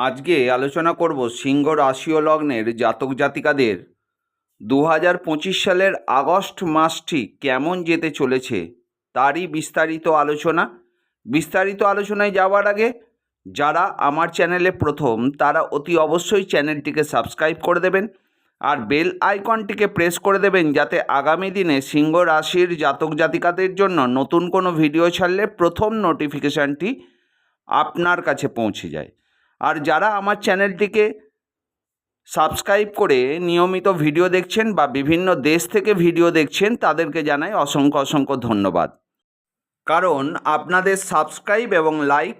আজকে আলোচনা করব সিংহ রাশি ও লগ্নের জাতক জাতিকাদের। দু হাজার পঁচিশ সালের আগস্ট মাসটি কেমন যেতে চলেছে তারই বিস্তারিত আলোচনা। বিস্তারিত আলোচনায় যাওয়ার আগে যারা আমার চ্যানেলে প্রথম, তারা অতি অবশ্যই চ্যানেলটিকে সাবস্ক্রাইব করে দেবেন আর বেল আইকনটিকে প্রেস করে দেবেন যাতে আগামী দিনে সিংহ রাশির জাতক জাতিকাদের জন্য নতুন কোনো ভিডিও ছাড়লে প্রথম নোটিফিকেশানটি আপনার কাছে পৌঁছে যায়। আর যারা আমার চ্যানেলটিকে সাবস্ক্রাইব করে নিয়মিত ভিডিও দেখছেন বা বিভিন্ন দেশ থেকে ভিডিও দেখছেন, তাদেরকে জানাই অসংখ্য অসংখ্য ধন্যবাদ। কারণ আপনাদের সাবস্ক্রাইব এবং লাইক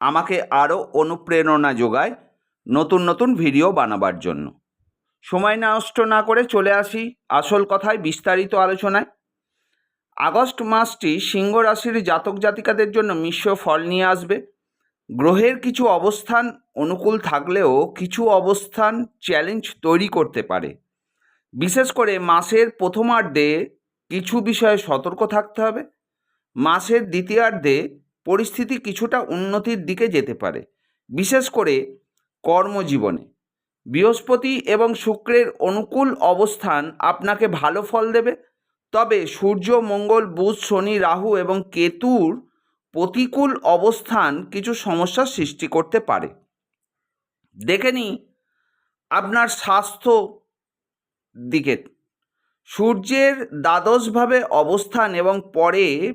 আমাকে আরও অনুপ্রেরণা যোগায় নতুন নতুন ভিডিও বানাবার জন্য। সময় নষ্ট না করে চলে আসি আসল কথায় বিস্তারিত আলোচনায়। আগস্ট মাসটি সিংহ রাশির জাতক জাতিকাদের জন্য মিশ্র ফল নিয়ে আসবে। গ্রহের কিছু অবস্থান অনুকূল থাকলেও কিছু অবস্থান চ্যালেঞ্জ তৈরি করতে পারে। বিশেষ করে মাসের প্রথমার্ধে কিছু বিষয়ে সতর্ক থাকতে হবে। মাসের দ্বিতীয়ার্ধে পরিস্থিতি কিছুটা উন্নতির দিকে যেতে পারে, বিশেষ করে কর্মজীবনে। বৃহস্পতি এবং শুক্রের অনুকূল অবস্থান আপনাকে ভালো ফল দেবে। তবে সূর্য, মঙ্গল, বুধ, শনি, রাহু এবং কেতুর প্রতিকূল অবস্থান কিছু সমস্যার সৃষ্টি করতে পারে। দেখে নিই আপনার স্বাস্থ্য দিকে। সূর্যের দ্বাদশভাবে অবস্থান এবং পরে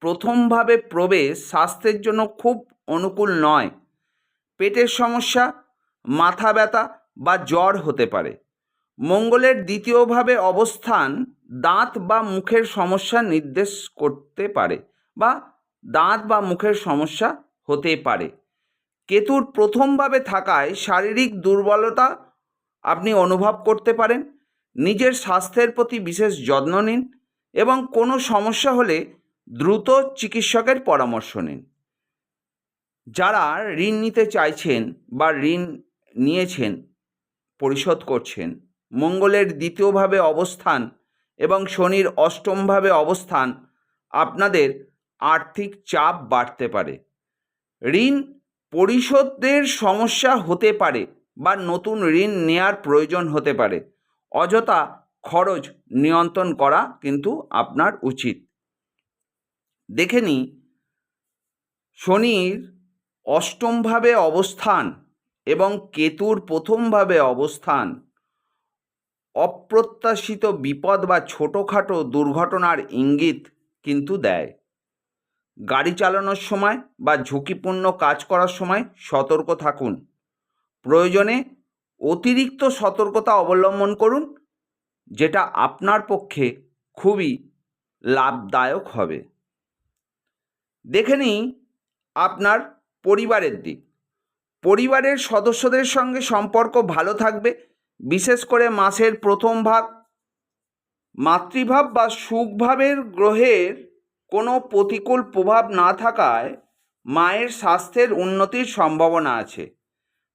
প্রথমভাবে প্রবেশ স্বাস্থ্যের জন্য খুব অনুকূল নয়। পেটের সমস্যা, মাথা ব্যথা বা জ্বর হতে পারে। মঙ্গলের দ্বিতীয়ভাবে অবস্থান দাঁত বা মুখের সমস্যা নির্দেশ করতে পারে বা দাঁত বা মুখের সমস্যা হতে পারে। কেতুর প্রথমভাবে থাকায় শারীরিক দুর্বলতা আপনি অনুভব করতে পারেন। নিজের স্বাস্থ্যের প্রতি বিশেষ যত্ন নিন এবং কোনো সমস্যা হলে দ্রুত চিকিৎসকের পরামর্শ নিন। যারা ঋণ নিতে চাইছেন বা ঋণ নিয়েছেন, পরিশোধ করছেন, মঙ্গলের দ্বিতীয়ভাবে অবস্থান এবং শনির অষ্টমভাবে অবস্থান আপনাদের আর্থিক চাপ বাড়তে পারে। ঋণ পরিশোধের সমস্যা হতে পারে বা নতুন ঋণ নেয়ার প্রয়োজন হতে পারে। অযথা খরচ নিয়ন্ত্রণ করা কিন্তু আপনার উচিত। দেখে নিই, শনির অষ্টমভাবে অবস্থান এবং কেতুর প্রথমভাবে অবস্থান, অপ্রত্যাশিত বিপদ বা ছোটোখাটো দুর্ঘটনার ইঙ্গিত কিন্তু দেয়। গাড়ি চালানোর সময় বা ঝুঁকিপূর্ণ কাজ করার সময় সতর্ক থাকুন। প্রয়োজনে অতিরিক্ত সতর্কতা অবলম্বন করুন, যেটা আপনার পক্ষে খুবই লাভদায়ক হবে। দেখে নিই আপনার পরিবারের দিক। পরিবারের সদস্যদের সঙ্গে সম্পর্ক ভালো থাকবে, বিশেষ করে মাসের প্রথম ভাগ, মাতৃভাব বা সুখভাবের গ্রহের কোনো প্রতিকূল প্রভাব না থাকায় মায়ের স্বাস্থ্যের উন্নতির সম্ভাবনা আছে।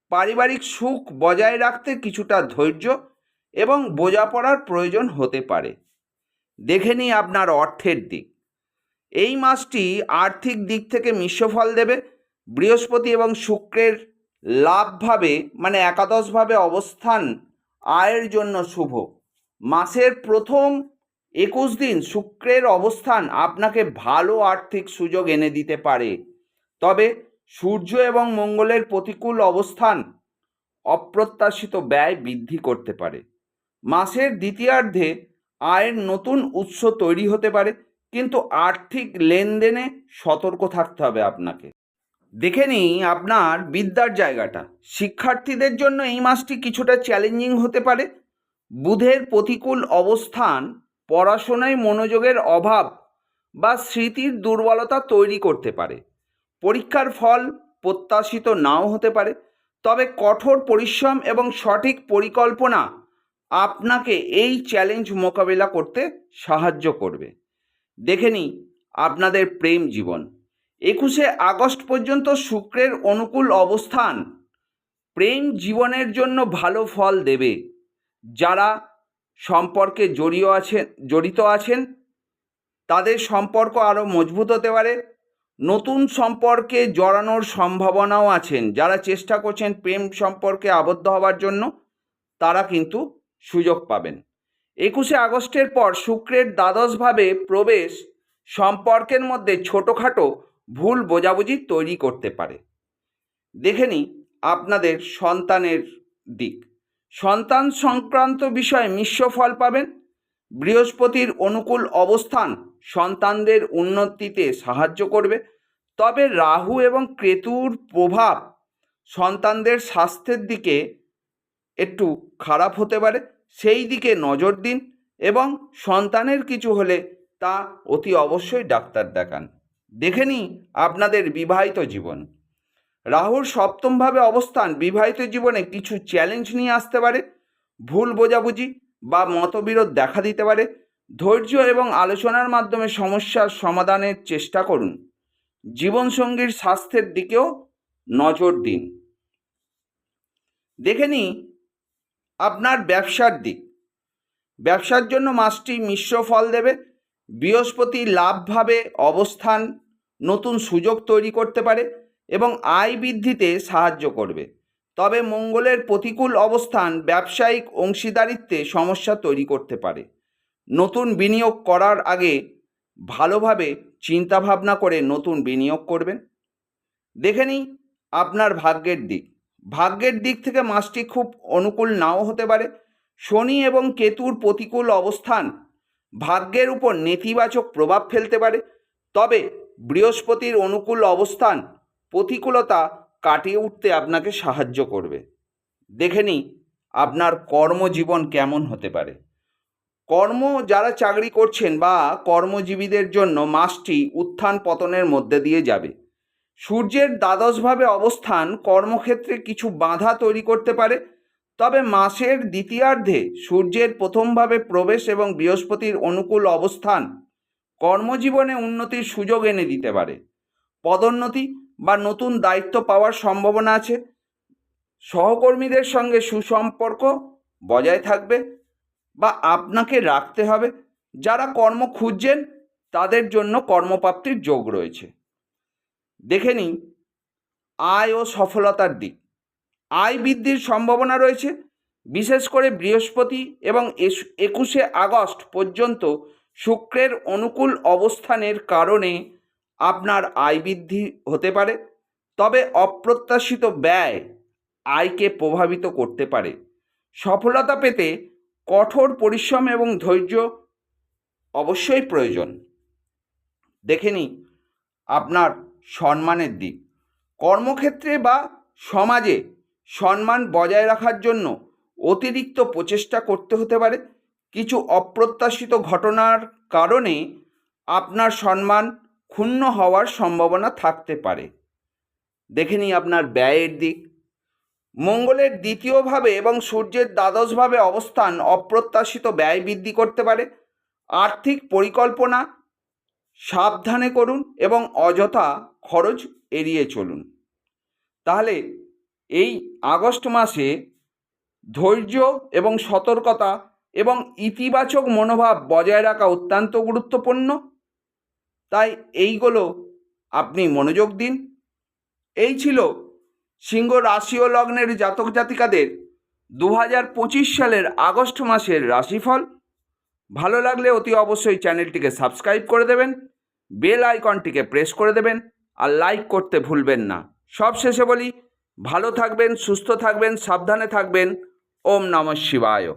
পারিবারিক সুখ বজায় রাখতে কিছুটা ধৈর্য এবং বোঝাপড়ার প্রয়োজন হতে পারে। দেখে নিই আপনার অর্থের দিক। এই মাসটি আর্থিক দিক থেকে মিশ্র ফল দেবে। বৃহস্পতি এবং শুক্রের লাভভাবে মানে একাদশভাবে অবস্থান আয়ের জন্য শুভ। মাসের প্রথম একুশ দিন শুক্রের অবস্থান আপনাকে ভালো আর্থিক সুযোগ এনে দিতে পারে। তবে সূর্য এবং মঙ্গলের প্রতিকূল অবস্থান অপ্রত্যাশিত ব্যয় বৃদ্ধি করতে পারে। মাসের দ্বিতীয়ার্ধে আয়ের নতুন উৎস তৈরি হতে পারে, কিন্তু আর্থিক লেনদেনে সতর্ক থাকতে হবে আপনাকে। দেখে নিই আপনার বিদ্যার জায়গাটা। শিক্ষার্থীদের জন্য এই মাসটি কিছুটা চ্যালেঞ্জিং হতে পারে। বুধের প্রতিকূল অবস্থান পড়াশোনায় মনোযোগের অভাব বা স্মৃতির দুর্বলতা তৈরি করতে পারে। পরীক্ষার ফল প্রত্যাশিত নাও হতে পারে। তবে কঠোর পরিশ্রম এবং সঠিক পরিকল্পনা আপনাকে এই চ্যালেঞ্জ মোকাবিলা করতে সাহায্য করবে। দেখে নিই আপনাদের প্রেম জীবন। একুশে আগস্ট পর্যন্ত শুক্রের অনুকূল অবস্থান। প্রেম জীবনের জন্য ভালো ফল দেবে। যারা সম্পর্কে জড়িয়ে আছেন, জড়িত আছেন। তাদের সম্পর্ক আরও মজবুত হতে পারে। নতুন সম্পর্কে জড়ানোর সম্ভাবনাও আছেন। যারা চেষ্টা করছেন প্রেম সম্পর্কে আবদ্ধ হওয়ার জন্য, তারা কিন্তু সুযোগ পাবেন। একুশে আগস্টের পর শুক্রের দ্বাদশভাবে প্রবেশ সম্পর্কের মধ্যে ছোটোখাটো ভুল বোঝাবুঝি তৈরি করতে পারে। দেখে নিই আপনাদের সন্তানের দিক। সন্তান সংক্রান্ত বিষয়ে মিশ্র ফল পাবেন। বৃহস্পতির অনুকূল অবস্থান সন্তানদের উন্নতিতে সাহায্য করবে। তবে রাহু এবং কেতুর প্রভাব সন্তানদের স্বাস্থ্যের দিকে একটু খারাপ হতে পারে। সেই দিকে নজর দিন এবং সন্তানের কিছু হলে তা অতি অবশ্যই ডাক্তার দেখান। দেখে নিই আপনাদের বিবাহিত জীবন। রাহুর সপ্তমভাবে অবস্থান বিবাহিত জীবনে কিছু চ্যালেঞ্জ নিয়ে আসতে পারে, ভুল বোঝাবুঝি বা মতবিরোধ দেখা দিতে পারে। ধৈর্য এবং আলোচনার মাধ্যমে সমস্যার সমাধানের চেষ্টা করুন। জীবনসঙ্গীর স্বাস্থ্যের দিকেও নজর দিন। দেখে নিই আপনার ব্যবসার দিক। ব্যবসার জন্য মাসটি মিশ্র ফল দেবে। বৃহস্পতি লাভভাবে অবস্থান, নতুন সুযোগ তৈরি করতে পারে। এবং আয় বৃদ্ধিতে সাহায্য করবে। তবে মঙ্গলের প্রতিকূল অবস্থান ব্যবসায়িক অংশীদারিত্বে সমস্যা তৈরি করতে পারে। নতুন বিনিয়োগ করার আগে ভালোভাবে চিন্তাভাবনা করে নতুন বিনিয়োগ করবেন। দেখে নিই আপনার ভাগ্যের দিক। ভাগ্যের দিক থেকে মাসটি খুব অনুকূল নাও হতে পারে। শনি এবং কেতুর প্রতিকূল অবস্থান ভাগ্যের উপর নেতিবাচক প্রভাব ফেলতে পারে। তবে বৃহস্পতির অনুকূল অবস্থান প্রতিকূলতা কাটিয়ে উঠতে আপনাকে সাহায্য করবে। দেখে নিই আপনার কর্মজীবন কেমন হতে পারে। কর্ম যারা চাকরি করছেন বা কর্মজীবীদের জন্য মাসটি উত্থান পতনের মধ্যে দিয়ে যাবে। সূর্যের দ্বাদশভাবে অবস্থান কর্মক্ষেত্রে কিছু বাধা তৈরি করতে পারে। তবে মাসের দ্বিতীয়ার্ধে সূর্যের প্রথমভাবে প্রবেশ এবং বৃহস্পতির অনুকূল অবস্থান কর্মজীবনে উন্নতির সুযোগ এনে দিতে পারে। পদোন্নতি বা নতুন দায়িত্ব পাওয়ার সম্ভাবনা আছে। সহকর্মীদের সঙ্গে সুসম্পর্ক বজায় থাকবে বা আপনাকে রাখতে হবে। যারা কর্ম খুঁজছেন, তাদের জন্য কর্মপ্রাপ্তির যোগ রয়েছে। দেখে নিন, আয় ও সফলতার দিক। আয় বৃদ্ধির সম্ভাবনা রয়েছে। বিশেষ করে বৃহস্পতি এবং একুশে আগস্ট পর্যন্ত শুক্রের অনুকূল অবস্থানের কারণে আপনার আয় বৃদ্ধি হতে পারে, তবে অপ্রত্যাশিত ব্যয় আয়কে প্রভাবিত করতে পারে। সফলতা পেতে কঠোর পরিশ্রম এবং ধৈর্য অবশ্যই প্রয়োজন। দেখে নিই আপনার সম্মানের দিক। কর্মক্ষেত্রে বা সমাজে সম্মান বজায় রাখার জন্য অতিরিক্ত প্রচেষ্টা করতে হতে পারে। কিছু অপ্রত্যাশিত ঘটনার কারণে আপনার সম্মান ক্ষুণ্ণ হওয়ার সম্ভাবনা থাকতে পারে। দেখে নিই আপনার ব্যয়ের দিক। মঙ্গলের দ্বিতীয়ভাবে এবং সূর্যের দ্বাদশভাবে অবস্থান অপ্রত্যাশিত ব্যয় বৃদ্ধি করতে পারে। আর্থিক পরিকল্পনা সাবধানে করুন এবং অযথা খরচ এড়িয়ে চলুন। তাহলে এই আগস্ট মাসে ধৈর্য এবং সতর্কতা এবং ইতিবাচক মনোভাব বজায় রাখা অত্যন্ত গুরুত্বপূর্ণ। তাই এইগুলো আপনি মনোযোগ দিন। এই ছিল সিংহ রাশি ও লগ্নের জাতক জাতিকাদের দু হাজার পঁচিশ সালের আগস্ট মাসের রাশিফল। ভালো লাগলে অতি অবশ্যই চ্যানেলটিকে সাবস্ক্রাইব করে দেবেন, বেল আইকনটিকে প্রেস করে দেবেন, আর লাইক করতে ভুলবেন না। সব শেষে বলি, ভালো থাকবেন, সুস্থ থাকবেন, সাবধানে থাকবেন। ওম নমঃ শিবায়।